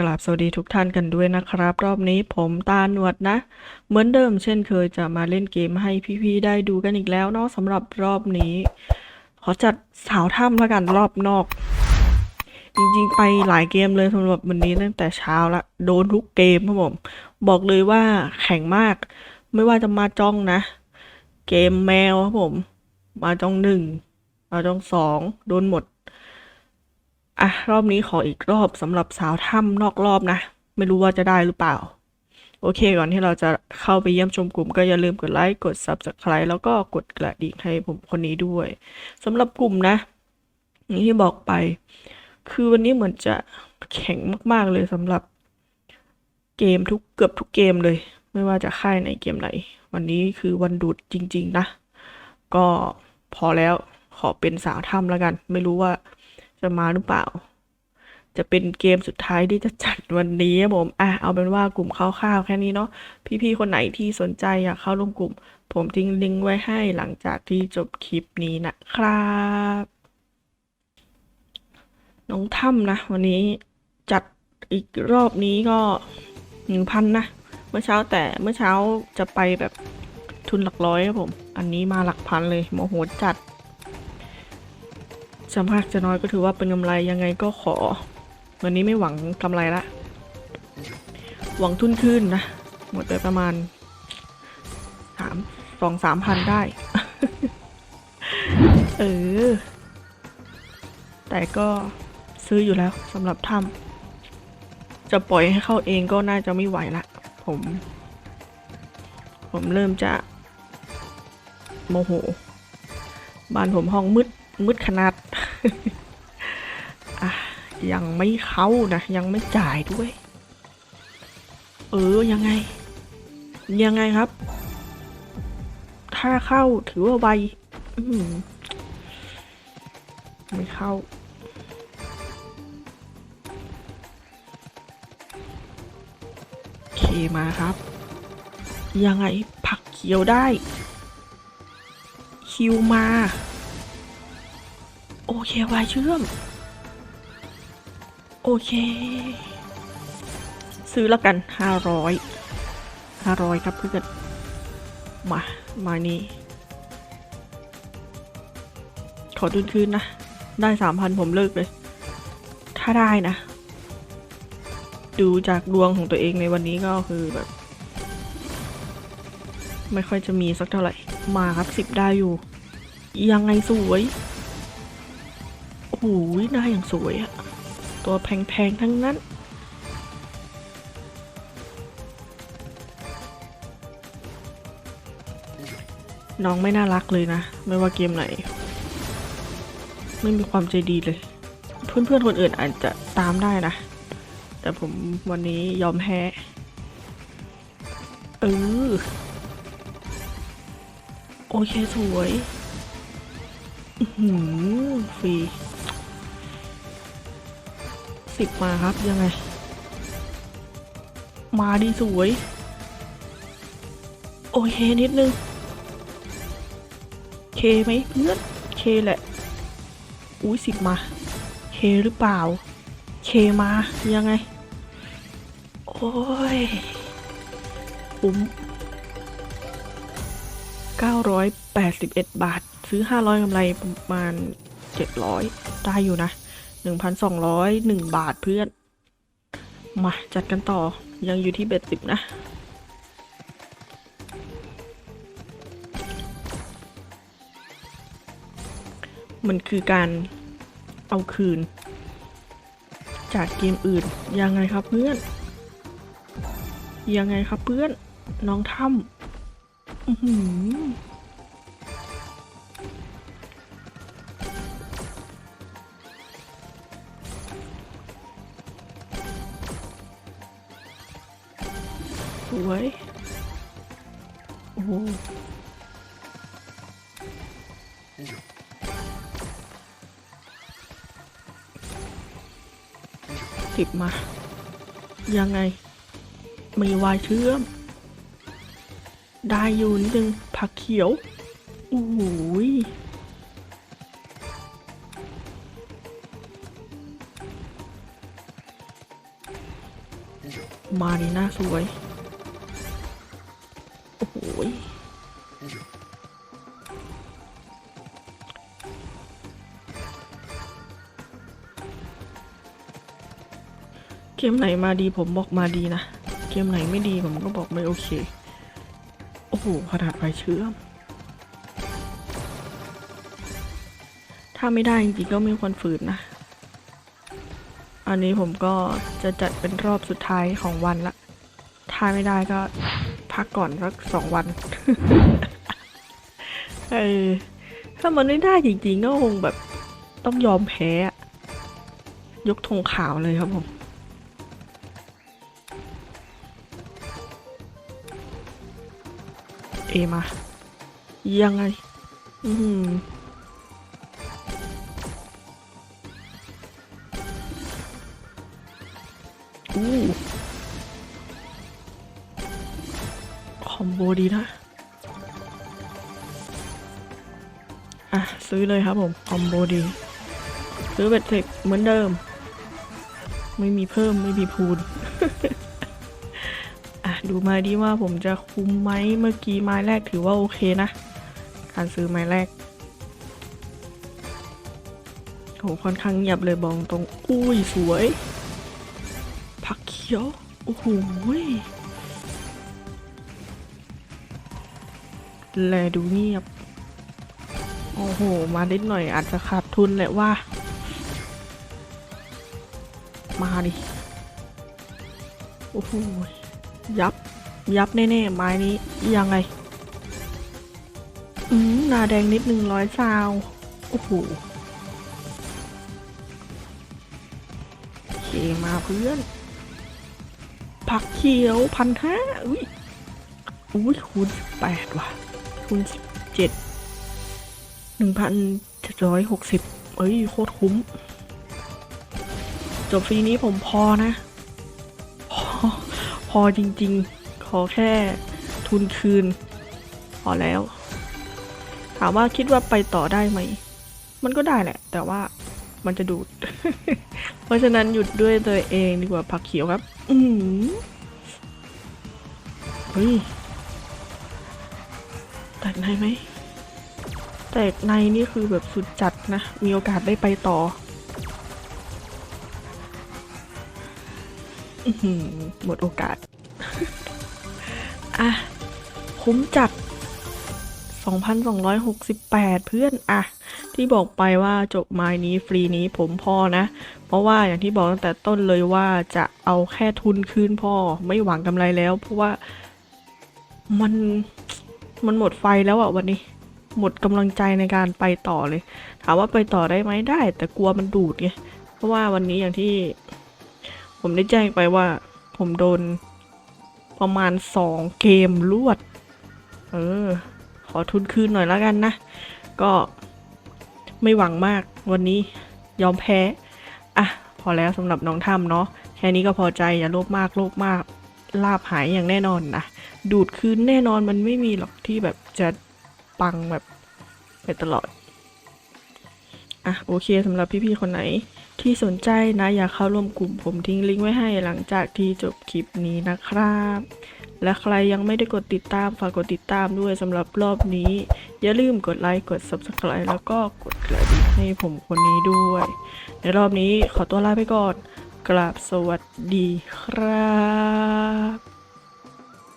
กราบสวัสดีทุกท่านกันด้วยนะครับ รอบนี้ผมตาหนวดนะ เหมือนเดิมเช่นเคยจะมาเล่นเกมให้พี่ๆได้ดูกันอีกแล้วเนาะสำหรับรอบนี้ ขอจัดสาวถ้ำล้วกันรอบนอก จริงๆ ไปหลายเกมเลยสำหรับวันนี้ตั้งแต่เช้าละโดนทุกเกมครับผมบอกเลยว่าแข่งมาก ไม่ว่าจะมาจ้องนะ เกมแมวครับผม มาจ้องหนึ่งมาจ้องสองโดนหมด อะ รอบนี้ขออีกรอบสำหรับสาวถ้ำนอกรอบนะ ไม่รู้ว่าจะได้หรือเปล่า โอเคก่อนที่เราจะเข้าไปเยี่ยมชมกลุ่มก็อย่าลืมกดไลค์กด Subscribe แล้วก็กดกระดิ่งให้ผมคนนี้ด้วยสำหรับกลุ่มนะอย่างที่บอกไป คือวันนี้เหมือนจะแข็งมาก ๆ เลยสำหรับเกมทุกเกือบทุกเกมเลย ไม่ว่าจะค่ายไหนเกมไหน วันนี้คือวันดุดจริง ๆ นะ ก็พอแล้วขอเป็นสาวถ้ำแล้วกัน ไม่รู้ว่า จะมาหรือเปล่า จะเป็นเกมสุดท้ายที่จะจัดวันนี้ครับผมอะเอาเป็นว่ากลุ่มคร่าวๆแค่นี้เนาะพี่ๆคนไหนที่สนใจอยากเข้าร่วมกลุ่ม ผมทิ้งลิงก์ไว้ให้หลังจากที่จบคลิปนี้นะครับน้องถ้ำนะ วันนี้จัดอีกรอบนี้ก็หนึ่งพันนะ เมื่อเช้าแต่เมื่อเช้าจะไปแบบทุนหลักร้อยครับผม อันนี้มาหลักพันเลยโมโหจัด จะมากจะน้อยก็ถือว่าเป็นกำไรยังไงก็ขอ วันนี้ไม่หวังกำไรละ หวังทุนขึ้นนะ หมดไปประมาณสามสองสามพันได้ เออ แต่ก็ซื้ออยู่แล้วสำหรับถ้ำจะปล่อยให้เข้าเองก็น่าจะไม่ไหวละผม ผมเริ่มจะโมโห บ้านผมห้องมืด มืดขนาดอยังไม่เข้านะ ยังไม่จ่ายด้วย เออ ยังไง ยังไงครับ ถ้าเข้าถือว่าไวมไม่เข้า เคมาครับ ยังไงผักเขียวได้ คิวมา เควายเชื่อม โอเค ซื้อแล้วกันห้าร้อยห้าร้อยครับเพื่อนมา มานี่ ขอทุนคืนนะ ได้สามพันผมเลิกเลย ถ้าได้นะ ดูจากดวงของตัวเองในวันนี้ก็คือแบบ ไม่ค่อยจะมีสักเท่าไหร่ มาครับสิบได้อยู่ ยังไงสวย โอ้โหหน้าอย่างสวยอะตัวแพงๆทั้งนั้น น้องไม่น่ารักเลยนะ ไม่ว่าเกมไหน ไม่มีความใจดีเลย เพื่อนๆคนอื่นอาจจะตามได้นะ แต่ผมวันนี้ยอมแพ้เออโอเค สวย หือฟรี สิบมาครับยังไง มาดีสวย โอเคนิดนึง เคไหมเพื่อนเคแหละ อุ้ยสิบมา เคหรือเปล่า เคมายังไง โอ้ยคุ้ม981 บาท ซื้อ 500กำไรประมาณ 700 ได้อยู่นะ 1,201 บาทเพื่อน มาจัดกันต่อยังอยู่ที่เบ็ดสิบนะ มันคือการเอาคืน จากเกมอื่น ยังไงครับเพื่อน ยังไงครับเพื่อน น้องถ้ำ สวยโอ้โหสิบมา ยังไง มีวายเชื่อม ได้อยู่นิดนึงผักเขียว โอ้โหยมาดีหน้าสวย โอ้โหเกมไหนมาดีผมบอกมาดีนะ เกมไหนไม่ดีผมก็บอกไม่โอเค โอ้โหขนาดไฟเชื่อม ถ้าไม่ได้จริงๆก็ไม่ควรฝืนนะ อันนี้ผมก็จะจัดเป็นรอบสุดท้ายของวันละ ถ้าไม่ได้ก็ พักก่อนสักสองวันเออถ้ามันไม่ได้จริงๆก็คงแบบต้องยอมแพ้ ยกธงขาวเลยครับผมเอมา ยังไง อืมอู้ โบดีนะ อะ ซื้อเลยครับผม คอมโบดี ซื้อเบ็ดเทคเหมือนเดิม ไม่มีเพิ่มไม่มีพูนอะ ดูม้ดีว่าผมจะคุ้มไหมเมื่อกี้ไม้แรกถือว่าโอเคนะ การซื้อไม้แรกโหค่อนข้างเงียบเลยบองตรง อุ้ย สวย ผักเขียว โอ้โห แลดูเงียบ โอ้โห มานิดหน่อยอาจจะขาดทุนแหละว่า มาดิ โอ้โห ยับ ยับแน่ๆ ไม้นี้ยังไง อืมนาแดงนิดหนึ่งร้อยซาว โอ้โหโอเคมาเพื่อน ผักเขียวพันห้าอุ้ยอุ้ยคูณแปดว่ะ คูณเจ็ดหนึ่งพันเจ็ดร้อยหกสิบเอ้ย โคตรคุ้ม จบฟรีนี้ผมพอนะ พอพอจริงๆ ขอแค่ทุนคืน พอแล้ว ถามว่าคิดว่าไปต่อได้ไหม มันก็ได้แหละ แต่ว่ามันจะดูด เพราะฉะนั้นหยุดด้วยตัวเองดีกว่าผักเขียวครับ อืมเฮ้ย แตกในไหม แตกในนี่คือแบบสุดจัดนะ มีโอกาสได้ไปต่อหมดโอกาส อะ คุ้มจัด 2,268 เพื่อนอะที่บอกไปว่าจบไม้นี้ฟรีนี้ผมพอนะ เพราะว่าอย่างที่บอกตั้งแต่ต้นเลยว่าจะเอาแค่ทุนคืนพ่อ ไม่หวังกำไรแล้ว เพราะว่ามัน มันหมดไฟแล้วอะวันนี้ หมดกำลังใจในการไปต่อเลย ถามว่าไปต่อได้ไหมได้ แต่กลัวมันดูดไงเพราะว่าวันนี้อย่างที่ ผมได้แจ้งไปว่า ผมโดน ประมาณสองเกมรวด เออ ขอทุนคืนหน่อยแล้วกันนะ ก็ไม่หวังมากวันนี้ยอมแพ้ อะ พอแล้วสำหรับน้องทำเนาะแค่นี้ก็พอใจอย่าโลภมากโลภมาก ลาบหายอย่างแน่นอนนะ ดูดคืนแน่นอนมันไม่มีหรอกที่แบบจะปังแบบไปตลอด อะโอเคสำหรับพี่ๆคนไหนที่สนใจนะอยากเข้าร่วมกลุ่มผมทิ้งลิงก์ไว้ให้หลังจากที่จบคลิปนี้นะครับ และใครยังไม่ได้กดติดตามฝากกดติดตามด้วยสำหรับรอบนี้ อย่าลืมกดไลค์กด subscribe แล้วก็กดกระดิ่งให้ผมคนนี้ด้วย ในรอบนี้ขอตัวลาไปก่อน กราบสวัสดีครับ